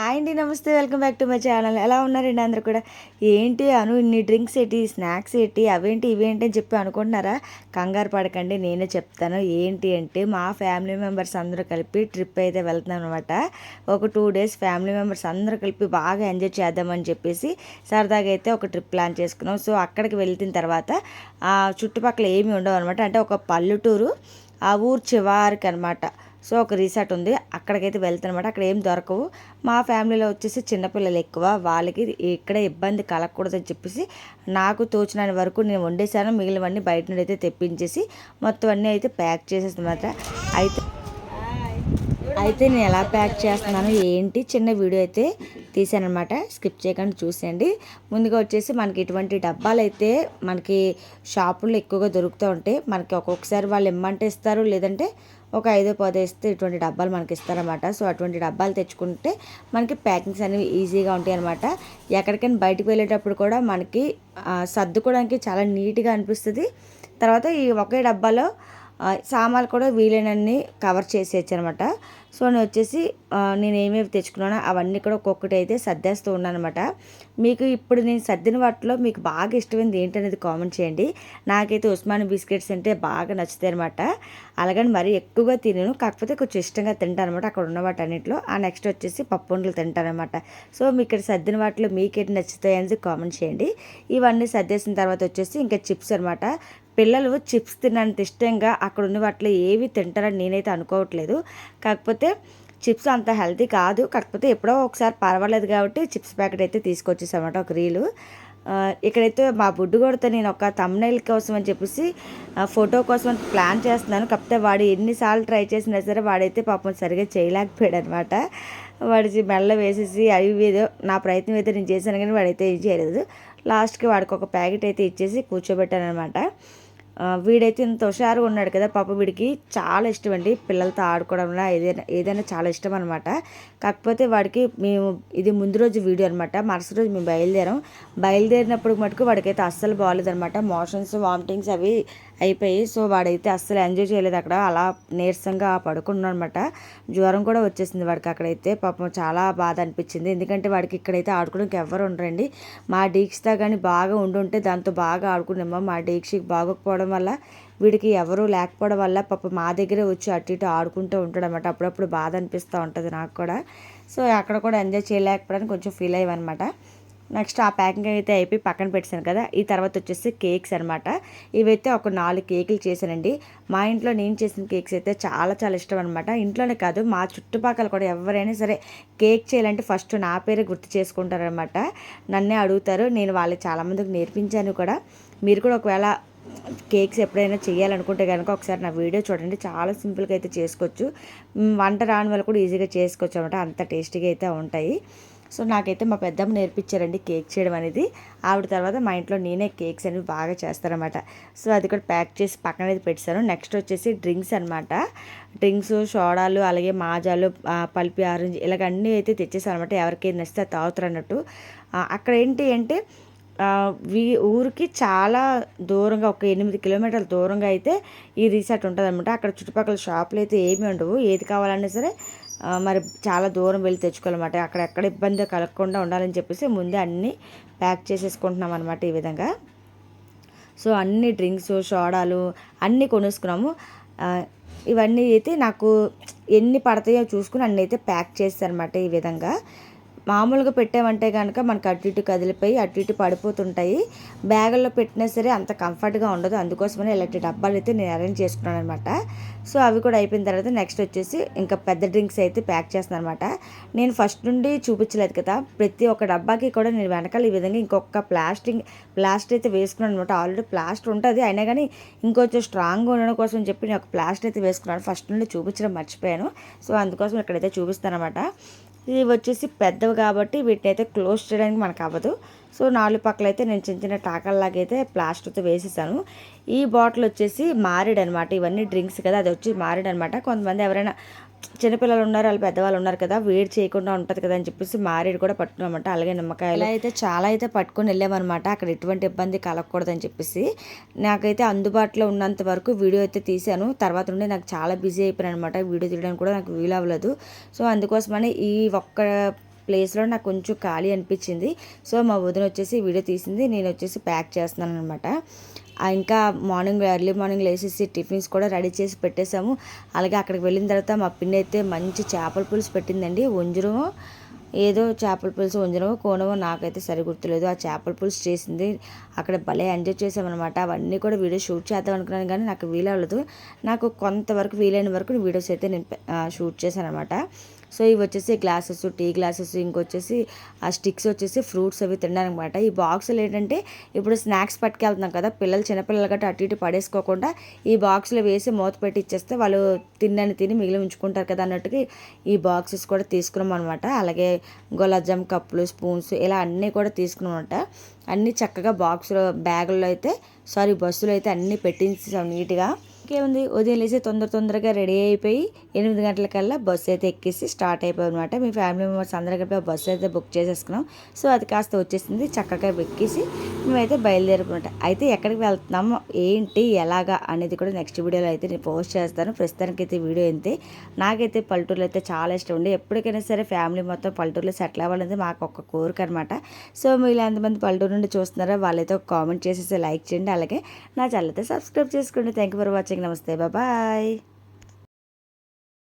Hi అండి నమస్తే welcome back to my channel. ఎలా ఉన్నారండి అందరు కూడా? ఏంటి అను ఇన్ని డ్రింక్స్ ఏంటి స్నాక్స్ ఏంటి అవేంటి ఇవేంటి అని చెప్పి అనుకుంటున్నారా? కంగారు పడకండి నేనే చెప్తాను. ఏంటి అంటే మా ఫ్యామిలీ మెంబర్స్ అందరూ కలిపి ట్రిప్ అయితే వెళ్తున్నాం అనమాట ఒక టూ డేస్ ఫ్యామిలీ మెంబర్స్ అందరూ కలిపి బాగా ఎంజాయ్ చేద్దామని చెప్పేసి సరదాగా అయితే ఒక ట్రిప్ ప్లాన్ చేసుకున్నాం. సో అక్కడికి వెళ్ళిన తర్వాత ఆ చుట్టుపక్కల ఏమీ ఉండవు అనమాట అంటే ఒక పల్లెటూరు ఆ ఊరు చివరికి అనమాట సో ఒక రిసార్ట్ ఉంది. అక్కడికైతే వెళ్తానమాట. అక్కడ ఏం దొరకవు. మా ఫ్యామిలీలో వచ్చేసి చిన్నపిల్లలు ఎక్కువ. వాళ్ళకి ఇక్కడ ఇబ్బంది కలగకూడదని చెప్పేసి నాకు తోచిన వరకు నేను వండేసాను మిగిలినవన్నీ బయట నుండి అయితే తెప్పించేసి మొత్తం అన్నీ అయితే ప్యాక్ చేసేస్తానమాట అయితే అయితే నేను ఎలా ప్యాక్ చేస్తున్నాను ఏంటి చిన్న వీడియో అయితే తీసానమాట స్కిప్ చేయకుండా చూసేయండి. ముందుగా వచ్చేసి మనకి ఇటువంటి డబ్బాలు అయితే మనకి షాపుల్లో ఎక్కువగా దొరుకుతూ ఉంటాయి మనకి ఒక్కొక్కసారి వాళ్ళు ఇమ్మంటే ఇస్తారు. లేదంటే ఒక ఐదో పదో ఇస్తే ఇటువంటి డబ్బాలు మనకి ఇస్తారన్నమాట సో అటువంటి డబ్బాలు తెచ్చుకుంటే మనకి ప్యాకింగ్స్ అనేవి ఈజీగా ఉంటాయి అనమాట ఎక్కడికైనా బయటకు వెళ్ళేటప్పుడు కూడా మనకి సర్దుకోవడానికి చాలా నీట్గా అనిపిస్తుంది. తర్వాత ఈ ఒకే డబ్బాలో సామాన్లు కూడా వీలైనన్ని కవర్ చేసేయచ్చు అనమాట సో నేను వచ్చేసి నేను ఏమేమి తెచ్చుకున్నానో అవన్నీ కూడా ఒక్కొక్కటి అయితే సర్దేస్తూ ఉన్నాను అనమాట మీకు ఇప్పుడు నేను సర్దిన వాటిలో మీకు బాగా ఇష్టమైనది ఏంటనేది కామెంట్ చేయండి. నాకైతే ఉస్మాన్ బిస్కెట్స్ అంటే బాగా నచ్చుతాయి అనమాట అలాగని మరీ ఎక్కువగా తినను కాకపోతే కొంచెం ఇష్టంగా తింటాను అనమాట అక్కడ ఉన్న వాటి అన్నింటిలో ఆ నెక్స్ట్ వచ్చేసి పప్పు ఉండలు తింటాను అనమాట సో మీకు ఇక్కడ సర్దిన వాటిలో మీకేంటి నచ్చుతాయి అనేది కామెంట్ చేయండి. ఇవన్నీ సర్దేసిన తర్వాత వచ్చేసి ఇంకా చిప్స్ అనమాట పిల్లలు చిప్స్ తినంత ఇష్టంగా అక్కడ ఉన్న వాటిలో ఏవి తింటారని నేనైతే అనుకోవట్లేదు. కాకపోతే చిప్స్ అంత హెల్తీ కాదు. కాకపోతే ఎప్పుడో ఒకసారి పర్వాలేదు కాబట్టి చిప్స్ ప్యాకెట్ అయితే తీసుకొచ్చేసామట ఒక రీలు. ఇక్కడైతే మా బుడ్డు కొడితే నేను ఒక తమ్నైల్ కోసం అని చెప్పేసి ఫోటో కోసం ప్లాన్ చేస్తున్నాను. కాకపోతే వాడు ఎన్నిసార్లు ట్రై చేసినా సరే వాడైతే పాపం సరిగా చేయలేకపోయాడు అనమాట వాడి మెల్ల వేసేసి అవి ఏదో నా ప్రయత్నం అయితే నేను చేశాను కానీ వాడైతే ఏం చేయలేదు. లాస్ట్కి వాడికి ఒక ప్యాకెట్ అయితే ఇచ్చేసి కూర్చోబెట్టాను అనమాట వీడైతే ఇంత హుషారుగా ఉన్నాడు కదా పాప వీడికి. చాలా ఇష్టం అండి పిల్లలతో ఆడుకోవడంలో ఏదైనా ఏదైనా చాలా ఇష్టం అనమాట కాకపోతే వాడికి మేము ఇది ముందు రోజు వీడియో అనమాట మరుసటి రోజు మేము బయలుదేరాం. బయలుదేరినప్పుడు మటుకు వాడికైతే అస్సలు బాగాలేదనమాట మోషన్స్ వామిటింగ్స్ అవి అయిపోయి సో వాడైతే అస్సలు ఎంజాయ్ చేయలేదు అక్కడ. అలా నీరసంగా పడుకున్నాడు అనమాట జ్వరం కూడా వచ్చేసింది వాడికి అక్కడైతే. పాపం చాలా బాధ అనిపించింది. ఎందుకంటే వాడికి ఇక్కడైతే ఆడుకోవడానికి ఎవరు ఉండరండి. మా డీక్స్తా కానీ బాగా ఉండుంటే దాంతో బాగా ఆడుకున్నామో మా డీక్షకి బాగోకపోవడం వల్ల వీడికి ఎవరు లేకపోవడం వల్ల పాప మా దగ్గరే వచ్చి అటు ఇటు ఆడుకుంటూ ఉంటాడు అనమాట అప్పుడప్పుడు బాధ అనిపిస్తూ ఉంటుంది నాకు కూడా. సో అక్కడ కూడా ఎంజాయ్ చేయలేకపోవడానికి కొంచెం ఫీల్ అయ్యామన్నమాట నెక్స్ట్ ఆ ప్యాకింగ్ అయితే అయిపోయి పక్కన పెట్టాను కదా. ఈ తర్వాత వచ్చేసి కేక్స్ అనమాట ఇవైతే ఒక నాలుగు కేకులు చేశానండి. మా ఇంట్లో నేను చేసిన కేక్స్ అయితే చాలా చాలా ఇష్టం అనమాట ఇంట్లోనే కాదు మా చుట్టుపక్కల కూడా ఎవరైనా సరే కేక్ చేయాలంటే ఫస్ట్ నా పేరే గుర్తు చేసుకుంటారనమాట నన్నే అడుగుతారు నేను వాళ్ళకి చాలామందికి నేర్పించాను కూడా. మీరు కూడా ఒకవేళ కేక్స్ ఎప్పుడైనా చేయాలనుకుంటే కనుక ఒకసారి నా వీడియో చూడండి. చాలా సింపుల్గా అయితే చేసుకోవచ్చు. వంట రాని వాళ్ళు కూడా ఈజీగా చేసుకోవచ్చు అనమాట అంత టేస్టీగా అయితే ఉంటాయి. సో నాకైతే మా పెద్దమ్మ నేర్పించారండి కేక్ చేయడం అనేది. ఆవిడ తర్వాత మా ఇంట్లో నేనే కేక్స్ అనేవి బాగా చేస్తారనమాట సో అది కూడా ప్యాక్ చేసి పక్కన అయితే పెట్టాను నెక్స్ట్ వచ్చేసి డ్రింక్స్ అనమాట డ్రింక్స్ సోడాలు అలాగే మాజాలు పల్పి ఆరెంజ్ ఇలాగ అన్నీ అయితే తెచ్చేసాను అనమాట ఎవరికి నచ్చితే తాగుతారు అన్నట్టు. అక్కడ ఏంటి అంటే వీ ఊరికి చాలా దూరంగా ఒక ఎనిమిది కిలోమీటర్ల దూరంగా అయితే ఈ రిసార్ట్ ఉంటుంది అనమాట అక్కడ చుట్టుపక్కల షాపులు అయితే ఏమీ ఉండవు. ఏది కావాలన్నా సరే మరి చాలా దూరం వెళ్ళి తెచ్చుకోవాలన్నమాట. అక్కడ ఎక్కడ ఇబ్బంది కలగకుండా ఉండాలని చెప్పేసి ముందే అన్నీ ప్యాక్ చేసేసుకుంటున్నాం అనమాట ఈ విధంగా. సో అన్ని డ్రింక్స్ సోడాలు అన్నీ కొనుక్కున్నాము ఇవన్నీ అయితే నాకు ఎన్ని పడతాయో చూసుకుని అన్నీ అయితే ప్యాక్ చేస్తారనమాట ఈ విధంగా. మామూలుగా పెట్టామంటే కనుక మనకు అటు ఇటు కదిలిపోయి అటు ఇటు పడిపోతుంటాయి. బ్యాగుల్లో పెట్టినా సరే అంత కంఫర్ట్గా ఉండదు. అందుకోసమని ఇలాంటి డబ్బాలు అయితే నేను అరేంజ్ చేసుకున్నాను అనమాట సో అవి కూడా అయిపోయిన తర్వాత నెక్స్ట్ వచ్చేసి ఇంకా పెద్ద డ్రింక్స్ అయితే ప్యాక్ చేస్తున్నాను అనమాట నేను ఫస్ట్ నుండి చూపించలేదు కదా ప్రతి ఒక్క డబ్బాకి కూడా నేను వెనకాల ఈ విధంగా ఇంకొక ప్లాస్టిక్ ప్లాస్టర్ అయితే వేసుకున్నాను అనమాట ఆల్రెడీ ప్లాస్టర్ ఉంటుంది. అయినా కానీ ఇంకొంచెం స్ట్రాంగ్గా ఉండడం కోసం చెప్పి నేను ఒక ప్లాస్టర్ అయితే వేసుకున్నాను. ఫస్ట్ నుండి చూపించడం మర్చిపోయాను. సో అందుకోసం ఇక్కడైతే చూపిస్తాను అనమాట ఇవి వచ్చేసి పెద్దవి కాబట్టి వీటిని అయితే క్లోజ్ చేయడానికి మనకు అవ్వదు. సో నాలుగు పక్కల అయితే నేను చిన్న చిన్న టాకల్లాగా అయితే ప్లాస్టర్తో వేసేసాను. ఈ బాటిల్ వచ్చేసి మారేడు అనమాట ఇవన్నీ డ్రింక్స్ కదా అది వచ్చి మారేడు అనమాట కొంతమంది ఎవరైనా చిన్నపిల్లలు ఉన్నారు వాళ్ళు పెద్దవాళ్ళు ఉన్నారు కదా వేడి చేయకుండా ఉంటుంది కదా అని చెప్పేసి మారేడు కూడా పట్టుకున్నామంట. అలాగే నిమ్మకాయలు. అయితే చాలా అయితే పట్టుకొని వెళ్ళామన్నమాట అక్కడ ఎటువంటి ఇబ్బంది కలగకూడదని చెప్పేసి. నాకైతే అందుబాటులో ఉన్నంత వరకు వీడియో అయితే తీశాను. తర్వాత నుండి నాకు చాలా బిజీ అయిపోయాను అనమాట వీడియో తీయడానికి కూడా నాకు వీలు అవ్వలేదు. సో అందుకోసమని ఈ ఒక్క ప్లేస్లో నాకు కొంచెం ఖాళీ అనిపించింది. సో మా వదిన వచ్చేసి వీడియో తీసింది. నేను వచ్చేసి ప్యాక్ చేస్తున్నాను అనమాట ఇంకా మార్నింగ్ ఎర్లీ మార్నింగ్ లేచేసి టిఫిన్స్ కూడా రెడీ చేసి పెట్టేశాము. అలాగే అక్కడికి వెళ్ళిన తర్వాత మా పిన్ని అయితే మంచి చేపల పులుసు పెట్టిందండి. వంజరము ఏదో చేపల పులుసు వంజరమో కోనమో నాకైతే సరి గుర్తులేదు. ఆ చేపల పులుసు చేసింది. అక్కడ భలే ఎంజాయ్ చేసామన్నమాట. అవన్నీ కూడా వీడియో షూట్ చేద్దాం అనుకున్నాను కానీ నాకు వీలవ్వలేదు నాకు కొంతవరకు వీలైన వరకు వీడియోస్ అయితే నేను షూట్ చేశాను అనమాట సో ఇవి వచ్చేసి గ్లాసెస్ టీ గ్లాసెస్ ఇంకొచ్చేసి ఆ స్టిక్స్ వచ్చేసి ఫ్రూట్స్ అవి తినడానికి అనమాట ఈ బాక్సులు ఏంటంటే ఇప్పుడు స్నాక్స్ పట్టుకెళ్తున్నాం కదా పిల్లలు చిన్నపిల్లలు గట్రా అటు ఇటు పడేసుకోకుండా ఈ బాక్స్లో వేసి మూత పెట్టి ఇచ్చేస్తే వాళ్ళు తిన్నని తిని మిగిలి ఉంచుకుంటారు కదా అన్నట్టుగా ఈ బాక్సెస్ కూడా తీసుకున్నాం అనమాట అలాగే గులాబ్జామ్ కప్పులు స్పూన్స్ ఇలా అన్నీ కూడా తీసుకున్నాం అనమాట అన్నీ చక్కగా బాక్సులో బ్యాగుల్లో అయితే సారీ బస్సులో అయితే అన్నీ పెట్టించాం నీట్గా. ఇంకేముంది ఉదయం లేచి తొందర తొందరగా రెడీ అయిపోయి ఎనిమిది గంటలకల్లా బస్సు అయితే ఎక్కేసి స్టార్ట్ అయిపోయి అనమాట మీ ఫ్యామిలీ మెంబర్స్ అందరూ కలిపి బస్సు అయితే బుక్ చేసేసుకున్నాం. సో అది కాస్త వచ్చేసింది. చక్కగా ఎక్కేసి మేమైతే బయలుదేరుకున్నట్ట అయితే ఎక్కడికి వెళ్తున్నాము ఏంటి ఎలాగా అనేది కూడా నెక్స్ట్ వీడియోలో అయితే నేను పోస్ట్ చేస్తాను. ప్రస్తుతానికి అయితే వీడియో అయితే నాకైతే పల్లెటూరులో అయితే చాలా ఇష్టం ఉండి ఎప్పటికైనా సరే ఫ్యామిలీ మొత్తం పల్లెటూరులో సెటిల్ అవ్వాలనేది మాకు ఒక కోరిక అనమాట సో మీరు ఎంతమంది పల్లెటూరు నుండి చూస్తున్నారో వాళ్ళైతే ఒక కామెంట్ చేసేసి లైక్ చేయండి. అలాగే నా ఛానల్ అయితే సబ్స్క్రైబ్ చేసుకోండి. థ్యాంక్ యూ ఫర్ వాచింగ్ నమస్తే. బాయ్